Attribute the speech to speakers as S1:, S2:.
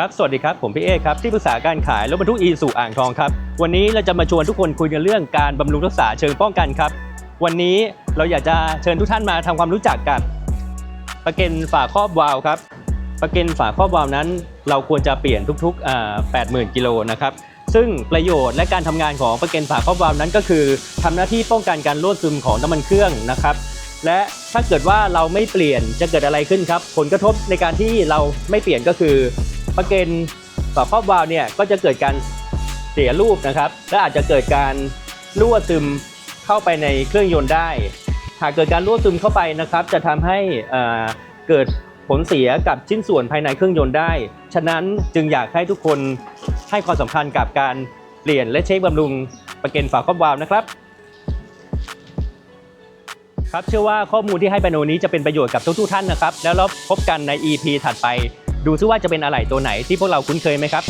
S1: ครับ สวัสดีครับ ผมพี่เอครับ ที่ปรึกษาการขายรถบรรทุกอีสู่อ่างทองครับ วันนี้เราจะมาชวนทุกคนคุยกันเรื่องการบำรุงรักษาเชิงป้องกันครับ วันนี้เราอยากจะเชิญทุกท่านมาทำความรู้จักกับประเก็นฝาครอบวาล์วครับประเก็นฝาครอบวาล์วนั้น เราควรจะเปลี่ยนทุกๆ 80,000 กิโลนะครับ ซึ่งประโยชน์และการทำงานของประเก็นฝาครอบวาล์วนั้นก็คือทำหน้าที่ป้องกันการรั่วซึมของน้ำมันเครื่องนะครับและถ้าเกิดว่าเราไม่เปลี่ยนจะเกิดอะไรขึ้นครับ ผลกระทบในการที่เราไม่เปลี่ยนก็คือ ประเก็นฝาครอบวาล์วเนี่ยก็จะเกิดการเสียรูปนะครับ และอาจจะเกิดการรั่วซึมเข้าไปในเครื่องยนต์ได้ หากเกิดการรั่วซึมเข้าไปนะครับ จะทำให้เอ่อเกิดผลเสียกับชิ้นส่วนภายในเครื่องยนต์ได้ ฉะนั้นจึงอยากให้ทุกคนให้ความสำคัญกับการเปลี่ยนและเช็คบำรุงประเก็นฝาครอบวาล์วนะครับ ครับเชื่อว่าข้อมูลที่ให้ไปในวันนี้จะเป็นประโยชน์กับทุกๆท่านนะครับ แล้วเราพบกันใน EP ถัดไป ดูซิว่าจะเป็นอะไรตัวไหนที่พวกเราคุ้นเคยไหมครับ